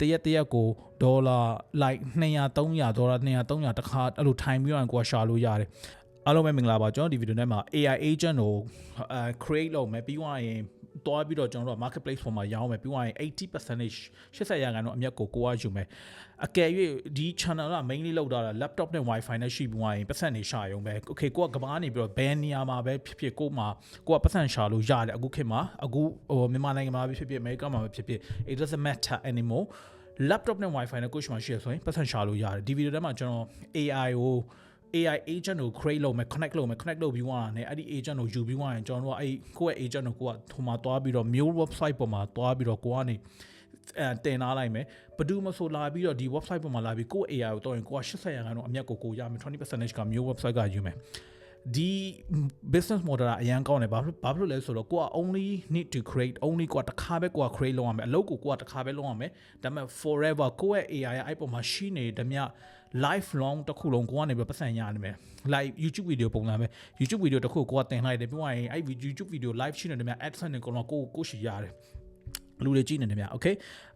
တရက်တရက်ကိုဒေါ်လာ like 200 300ဒေါ်လာ200 300တခါအဲ့လိုထိုင်ပြီးတော့ကိုကရှာလို့ရတယ်အားလုံးပဲမင်္ဂလာပါကျွန်တော်ဒီဗီဒီယိုထဲမှာ AI agent ကိုအဲ create လုပ်မယ်ပြီးသွားရင် တွားပြီးတော့ကျွန်တော်တို့ marketplace ပေါ်မှာရောင်းမယ်ပြီးသွားရင်80% 80ရာခိုင်နှုန်းအမြတ်ကိုကိုကယူမယ်အကယ်၍ဒီ channel က mainly လောက်တာ laptop နဲ့ wifi နဲ့ရှိပြီးသွားရင်ပတ်စံနေရှာရုံပဲ okay ကိုကကဘာနေပြီးတော့ဘယ်နေရာမှာပဲဖြစ်ဖြစ်ကိုမှာကိုကပတ်စံရှာလို့ရတယ်အခုခေတ်မှာအခုဟိုမြန်မာနိုင်ငံမှာဖြစ်ဖြစ်အမေရိကမှာဖြစ်ဖြစ် it doesn't matter anymore laptop နဲ့ wifi နဲ့ကိုရှိမှရှိရဆိုရင်ပတ်စံရှာလို့ရတယ်ဒီဗီဒီယိုထဲမှာကျွန်တော် AI ကို AI agent ကို create လုပ်မယ် connect လုပ်မယ် connect လုပ်ပြီးသွားတာねအဲ့ဒီ agent ကိုယူပြီးသွားရင်ကျွန်တော်တို့ကအဲ့ကိုယ့်ရဲ့ agent ကိုကိုကဟိုမှာတွားပြီးတော့ mail website ပေါ်မှာတွားပြီးတော့ကိုကနေအဲတင်ထားလိုက်မယ်ဘဒူမဆိုလာပြီးတော့ဒီ website ပေါ်မှာလာပြီးကိုယ့် AI ကိုတော့ရင်ကိုက80ရာခိုင်နှုန်းအမြတ်ကိုကိုရမယ်20%က mail website ကယူမယ် ဒီ business model ကအရန်ကောင်းတယ်ဘာဖြစ်ဘာဖြစ်လို့လဲဆိုတော့ကိုက only need to create only ကိုကတစ်ခါပဲကိုက create လုပ်ရမယ်အလုပ်ကိုကိုကတစ်ခါပဲလုပ်ရမယ်ဒါပေမဲ့ forever ကိုယ့်ရဲ့ AI ရဲ့အဲ့ပေါ်မှာရှိနေဓမြ life long တစ်ခုလုံးကိုကနေပြီးပတ်စံရနိုင်မယ် like YouTube video ပုံစံပဲ YouTube video တစ်ခုကိုကတင်လိုက်တယ်ပြီးသွားရင်အဲ့ YouTube video live ရှိနေတယ်များ AdSense တွေကတော့ကိုကိုရှိရတယ်လူတွေကြည့်နေတယ်များ okay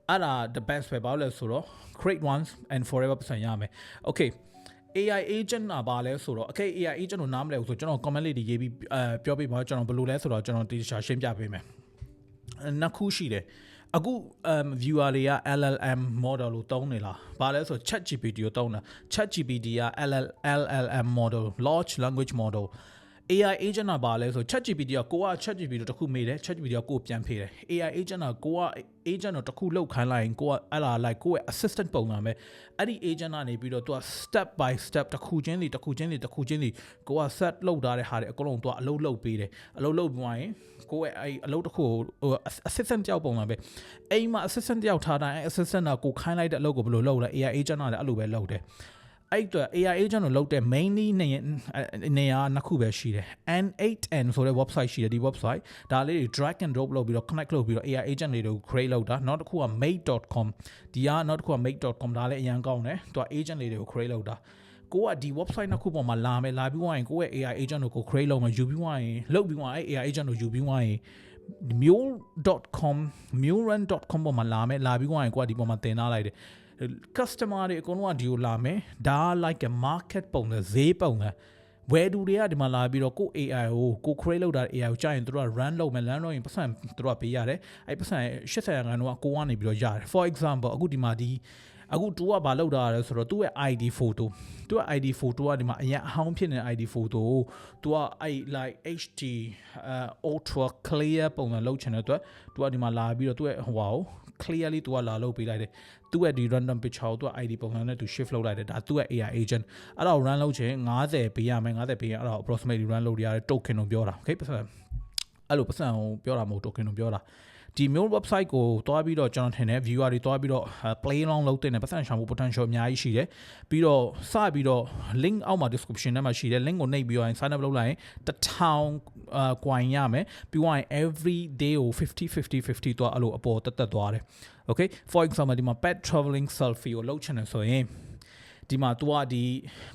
အဲ့ဒါ the best ပဲဘာလို့လဲဆိုတော့ create once and forever ပတ်စံရမယ် okay AI agent ကဘာလဲဆိုတော့ okay AI agent ကိုနားမလဲဘူးဆိုကျွန်တော် comment လေးတွေရေးပြီးအဲပြောပြပါကျွန်တော်ဘယ်လိုလဲဆိုတော့ကျွန်တော်တေချာရှင်းပြပေးမယ်နှစ်ခုရှိတယ်အခု um viewer တွေက LLM model လို့သုံးနေလားဘာလဲဆို ChatGPT ကိုသုံးတာ ChatGPT က LL LLM model large language model AI agent ကဘာလဲဆို ChatGPT ကကိုက ChatGPT တခုမေးတယ် ChatGPT ကကိုပြန်ဖြေတယ် AI agent ကကိုက agent တော့တခုလောက်ခိုင်းလိုက်ရင်ကိုကအဲ့လာ like ကိုရဲ့ assistant ပုံစံပဲအဲ့ဒီ agent ကနေပြီးတော့သူက step by step တခုချင်းစီတခုချင်းစီတခုချင်းစီကိုက set လုပ်ထားတဲ့ဟာတွေအကုန်လုံးသူကအလုပ်လုပ်ပေးတယ်အလုပ်လုပ်ပြီးရင်ကိုရဲ့အဲ့အလုပ်တစ်ခုဟို assistant တယောက်ပုံစံပဲအိမ်မှာ assistant တယောက်ထားတိုင်း assistant ကကိုခိုင်းလိုက်တဲ့အလုပ်ကိုဘယ်လိုလုပ်လဲ AI agent ကလည်းအဲ့လိုပဲလုပ်တယ် အဲ့တော့ AI agent ကိုလုပ်တဲ့ mainly နေနေရာနှစ်ခုပဲရှိတယ် N8N ဆိုတဲ့ website ရှိတယ်ဒီ website ဒါလေးတွေ drag and drop လုပ်ပြီးတော့ connect လုပ်ပြီးတော့ AI agent တွေကို create လုပ်တာနောက်တစ်ခုက mate.com ဒီကနောက်တစ်ခုက mate.com ဒါလည်းအရင်ကောင်းတယ်သူက agent လေးတွေကို create လုပ်တာကိုကဒီ website နှစ်ခုပေါ်မှာလာမယ်လာပြီးသွားရင်ကိုယ့်ရဲ့ AI agent ကို create လုပ်မယ်ယူပြီးသွားရင်လုပ်ပြီးသွားရင် AI agent ကိုယူပြီးသွားရင် mule.com mulrun.com ပေါ်မှာလာမယ်လာပြီးသွားရင်ကိုကဒီပေါ်မှာတင်ထားလိုက်တယ် customer တွေအကုန်လုံးကဒီကိုလာမယ်ဒါ like a market ပုံစံဈေးပုံစံဝယ်သူတွေကဒီမှာလာပြီးတော့ကို AI ကိုကို create လုပ်တာ AI ကိုကြာရင်တို့က run လုပ်မယ် run လုပ်ရင်ပတ်စံတို့ကပေးရတယ်အဲ့ပတ်စံ80ရာခိုင်နှုန်းကကိုကနေပြီးတော့ရတယ် for example အခုဒီမှာဒီအခုတူကဘာလောက်တာလဲဆိုတော့သူ့ရဲ့ ID photo သူ့ရဲ့ ID photo ကဒီမှာအရင်အဟောင်းဖြစ်နေတဲ့ ID photo ကိုသူကအဲ့ like HD uh, ultra clear ပုံစံလောက်ချင်တဲ့အတွက်သူကဒီမှာလာပြီးတော့သူ့ရဲ့ဟိုဟာကို clearly သူကလာလုပ်ပေးလိုက်တယ်သူ့ရဲ့ဒီ random picture ကိုသူက ID ပုံစံနဲ့သူ shift လုပ်လိုက်တယ်ဒါသူ့ရဲ့ AI agent အဲ့ဒါကို run လုပ်ချင်90ပေးရမယ်90ပေးရင်အဲ့ဒါကို approximately run လုပ်ရတဲ့ token ကိုပြောတာ okay ပတ်စံအဲ့လိုပတ်စံကိုပြောတာမဟုတ် token ကိုပြောတာ ဒီ mail website ကိုတွားပြီးတော့ကျွန်တော်ထင်တယ် viewer တွေတွားပြီးတော့ play along လုပ်တဲ့ပတ်စံရှောင်ဖို့ potential အများကြီးရှိတယ်ပြီးတော့စပြီးတော့ link အောက်မှာ description ထဲမှာရှိတယ် link ကိုနှိပ်ပြီးတော့ sign up လုပ်လိုက်ရင်1000 uh coin ရမယ်ပြီးတော့ every day ကို50 50 50တော့အဲ့လိုအပေါ်တက်တက်သွားတယ် okay for example ဒီမှာ pet traveling selfie ကိုလုပ်ချင်တယ်ဆိုရင်ဒီမှာ तू ကဒီ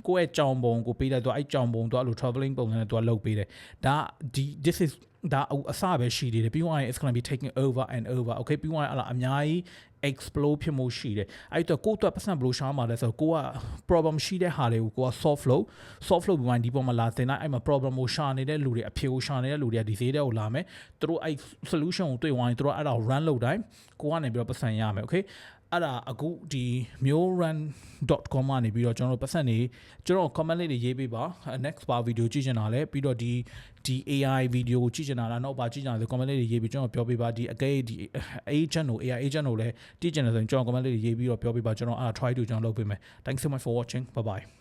ကိုယ့်ရဲ့ကြောင်ပုံကိုပေးလိုက် तू အဲ့ကြောင်ပုံ तू အဲ့လို traveling ပုံစံနဲ့ तू လုပ်ပေးတယ်ဒါဒီ this is ဒါအစပဲရှိသေးတယ်ပြီးသွားရင် it's going to be taking over and over okay ပြီးသွားရင်အလားအများကြီး explode ဖြစ်မှုရှိတယ်အဲ့တော့ကိုယ့်အတွက်ပတ်စံဘယ်လိုရှာမှာလဲဆိုတော့ကိုက problem ရှိတဲ့ဟာတွေကိုကိုက solve လုပ် solve လုပ်ပြီးမှဒီပေါ်မှာလာတင်လိုက်အဲ့မှာ problem ကိုရှာနေတဲ့လူတွေအဖြေကိုရှာနေတဲ့လူတွေကဒီဈေးတဲ့ကိုလာမယ်သူတို့အဲ့ solution ကိုတွေ့သွားရင်သူတို့အဲ့ဒါကို run လုပ်တိုင်းကိုကနေပြီးတော့ပတ်စံရမယ် okay အဲ့ဒါအခုဒီ murun.com ကနေပြီးတော့ကျွန်တော်တို့ပတ်စံနေကျွန်တော် comment လေးတွေရေးပေးပါ next bar video ကြည့်ချင်တာလဲပြီးတော့ဒီဒီ AI video ကိုကြည့်ချင်တာလားနောက်ပါကြည့်ချင်တာဆို comment လေးတွေရေးပြီးကျွန်တော်ပြောပေးပါဒီအကဲဒီ agent ကို AI agent ကိုလည်းကြည့်ချင်တယ်ဆိုရင်ကျွန်တော် comment လေးတွေရေးပြီးတော့ပြောပေးပါကျွန်တော်အဲ့ try to ကျွန်တော်လုပ်ပေးမယ် thanks so much for watching bye bye